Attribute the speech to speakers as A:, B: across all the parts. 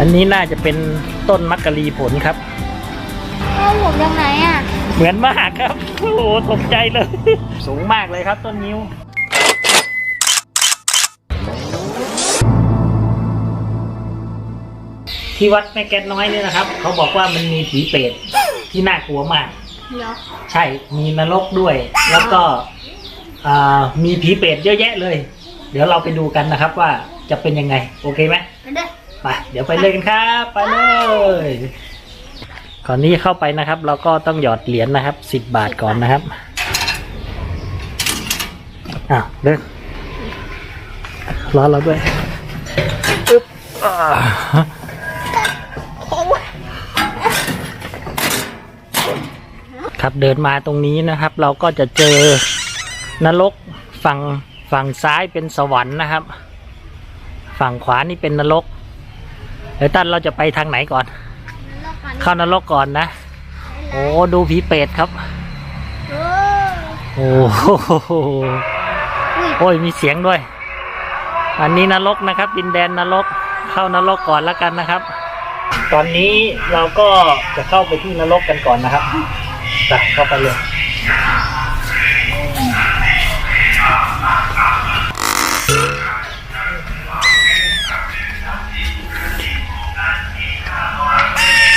A: อันนี้น่าจะเป็นต้นมักกะลีผลครับ
B: เอาผมจากไหนอะ
A: เหมือนมากครับ โอ้โหตกใจเลย สูงมากเลยครับต้นนิ้ว ที่วัดแม่แก๊สน้อยเนี่ยนะครับ เขาบอกว่ามันมีผีเปรตที่น่ากลัวมาก
B: เหรอ
A: ใช่มีนรกด้วย แล้วก็อ่ามีผีเปรตเยอะแยะเลย เดี๋ยวเราไปดูกันนะครับว่าจะเป็นยังไง โอเคไหม
B: ไปเด้อ
A: ไปเดี๋ยวไปเลยกันครับไปเลยก่อนนี้เข้าไปนะครับ เราก็ต้องหยอดเหรียญนะครับสิบบาทก่อนนะครับอ้าวเดินรอเราด้วยอึ๊บอ่า ครับ เดินมาตรงนี้นะครับ เราก็จะเจอนรกฝั่งฝั่งซ้ายเป็นสวรรค์นะครับ ฝั่งขวานี่เป็นนรกเดี๋ยวตั้นเราจะไปทางไหนก่อน เข้านรกก่อนนะ โอ้ดูผีเปรตครับ
B: โอ้
A: โอ้โห
B: อุ้ย
A: โอ้ยมีเสียงด้วย อันนี้นรกนะครับ ดินแดนนรก เข้านรกก่อนแล้วกันนะครับ ตอนนี้เราก็จะเข้าไปที่นรกกันก่อนนะครับ ไปเข้าไปเลย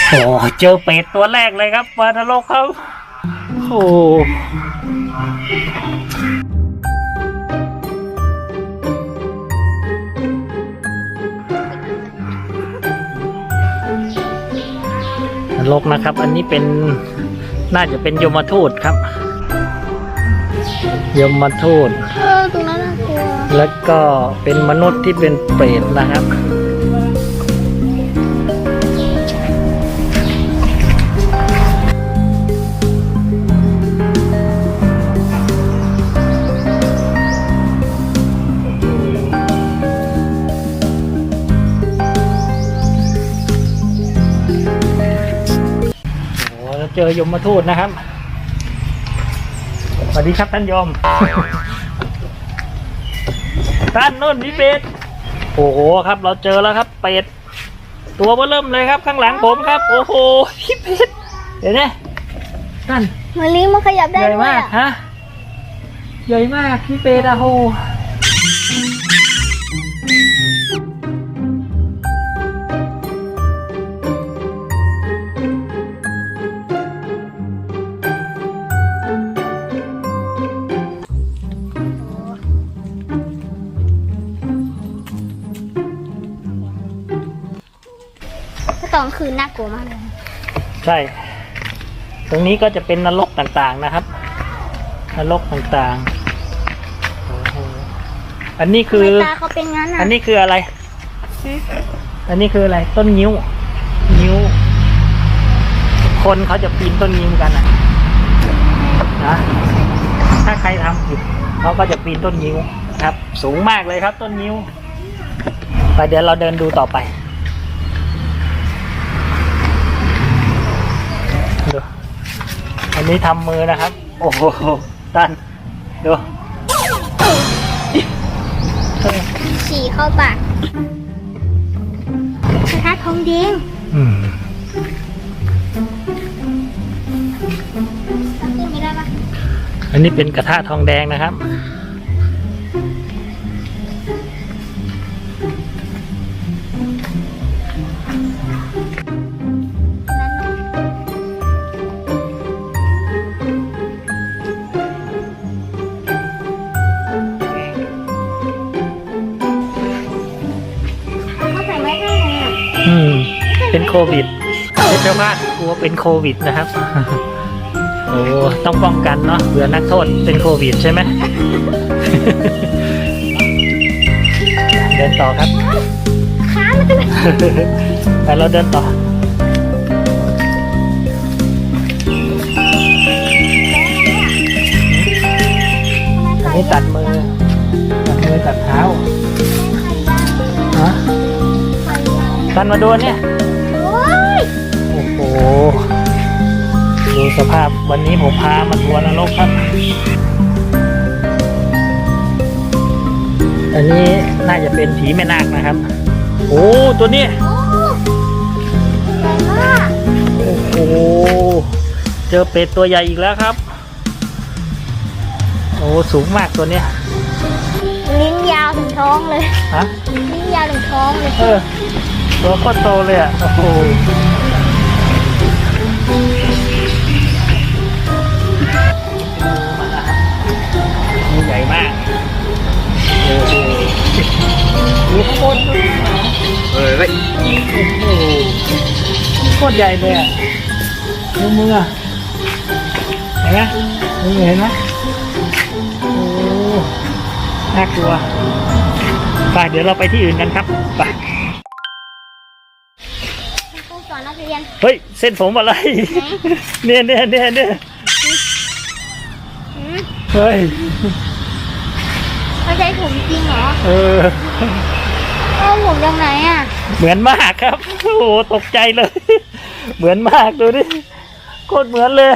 A: โอ้เจอเป็ดตัวแรกเลยครับมานรกครับโอ้นรกนะครับ อันนี้เป็น น่าจะเป็นยมทูตครับ ยมทูต
B: เออ ตรงนั้นน่ากลัว
A: แล้วก็เป็นมนุษย์ที่เป็นเปรตนะครับ เราเจอยมทูตนะครับ สวัสดีครับท่านยม ท่านนู่นมีเป็ด โอ้โหครับ เราเจอแล้วครับ เป็ด ตัวเบอเริ่มเลยครับข้างหลังผมครับ โอ้โหพี่เป็ดเดี๋ยวนะท่าน
B: มันลิงมันขยับได้
A: ใหญ่
B: ด้วย
A: มาก
B: อะ
A: ฮะ ใหญ่มากพี่เป็ดอะโห
B: ถ้าตอนคืนน่ากลัวมากเลย
A: ใช่ ตรงนี้ก็จะเป็นนรกต่างๆนะครับ นรกต่างๆโอ้โหอันนี้คือ
B: ทำไมตาเขาเป็นงั้นอะ
A: อันนี้คืออะไรอันนี้คืออะไร ต้นนิ้ว นิ้ว คนเขาจะปีนต้นนิ้วกันนะนะถ้าใครทำผิดเขาก็จะปีนต้นนิ้วครับ สูงมากเลยครับ ต้นนิ้ว ไปเดี๋ยวเราเดินดูต่อไปดูอั นนี้ทำมือนะครับ โอ้โหตันดูเออ
B: ฉี่เข้าปากกระทะทองแดง
A: อืม
B: ขึ้นไม่ได้ปะ
A: อันนี้เป็นกระทะทองแดงนะครับ โควิดเป็นชาวบ้านกลัวเป็นโควิดนะครับ โอ้ต้องป้องกันเนาะเผื่อนักโทษเป็นโควิดใช่ไหมเดินต่อครับ
B: ขามันจะเป็น
A: ไปเราเดินต่ออันนี้ตัดมือ ตัดมือตัดเท้าฮะตันมาดูอันเนี่ย
B: โอ้ย
A: โอ้โหยดูสภาพวันนี้ผมพามาทัวร์นรกครับ อันนี้น่าจะเป็นผีแม่นาคนะครับ โอ้ตัวนี้
B: โอ้ใหญ่มาก
A: โอ้โห เจอเป็ดตัวใหญ่อีกแล้วครับ โอ้สูงมากตัวเนี้ย
B: ลิ้นยาวถึงท้องเลย
A: ฮะ
B: ลิ้นยาวถึงท้องเลย
A: เออ ตัวโคตรโตเลยอะ โอ้โห ตัวใหญ่มากโอ้โหดูข้างบน
C: เออเฮ้ย
A: โอ้โหโคตรใหญ่เลยอะดูมืออเห็นไหมมือเห็นไหมโอ้น่ากลัวไปเดี๋ยวเราไปที่อื่นกันครับไป
B: อนนักเรียน
A: เฮ้ย เส้นผมอะไร เนี่ยเนี่ยเนี่ยเนี่ย
B: หืม
A: เฮ้ย
B: เขาใช้ผมจริงเหรอ
A: เออ
B: เอาผมจากไหนอะ
A: เหมือนมากครับ โอ้โหตกใจเลย เหมือนมากดูดิ โคตรเหมือนเลย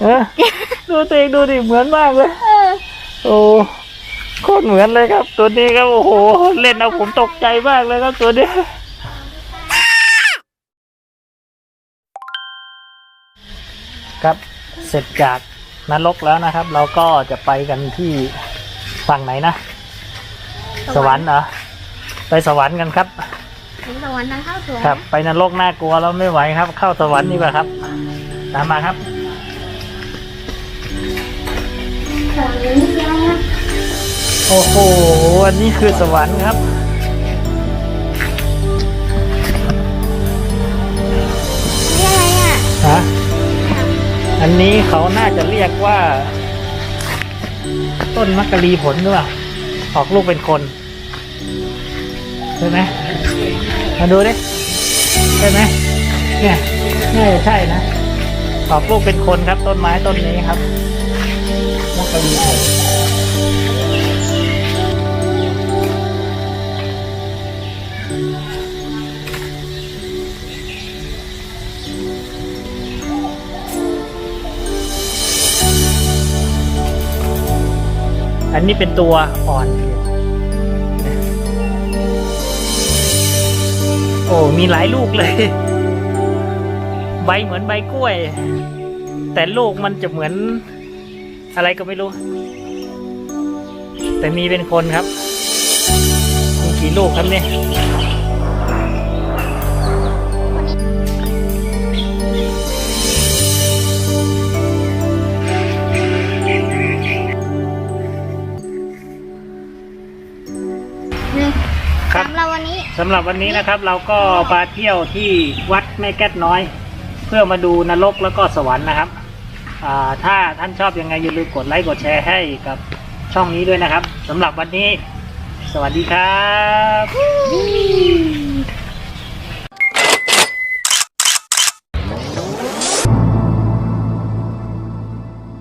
A: เออดูตัวเองดูดิ เหมือนมากเลย
B: เออ
A: โอ้โคตรเหมือนเลยครับ ตัวนี้ครับ โอ้โห เล่นเอาผมตกใจมากเลยครับตัวนี้ ครับ เสร็จจากนรกแล้วนะครับ เราก็จะไปกันที่ฝั่งไหนนะ สวรรค์เหรอไปสวรรค์กันครับ
B: ถึงสวรรค์ทางเข้าสวน
A: ครับไปนรกน่ากลัวแล้วไม่ไหวครับ เข้าสวรรค์ดีกว่าครับ ตามมาครับ
B: สวรรค์นี้ยัง
A: โอ้โห อันนี้คือสวรรค์ครับ
B: น
A: นี้เขาน่าจะเรียกว่า ต้นมักกะลีผลหรือเปล่าออกลูกเป็นคนใช่ไหมมาดูดิใช่ไหมเนี่ยน่าจะใช่นะออกลูกเป็นคนครับ ต้นไม้ต้นนี้ครับมักกะลีผล อันนี้เป็นตัวอ่อนโอ้ มีหลายลูกเลย ใบเหมือนใบกล้วย แต่ลูกมันจะเหมือน อะไรก็ไม่รู้ แต่มีเป็นคนครับ มีกี่ลูกครับเนี่ย
B: สำหรับวันนี้
A: นะครับเราก็มาเที่ยวที่วัดแม่แก้ดน้อย เพื่อมาดูนรกแล้วก็สวรรค์นะครับถ้าท่านชอบยังไงอย่าลืมกดไลค์กดแชร์ให้กับช่องนี้ด้วยนะครับสำหรับวันนี้ สวัสดีครับ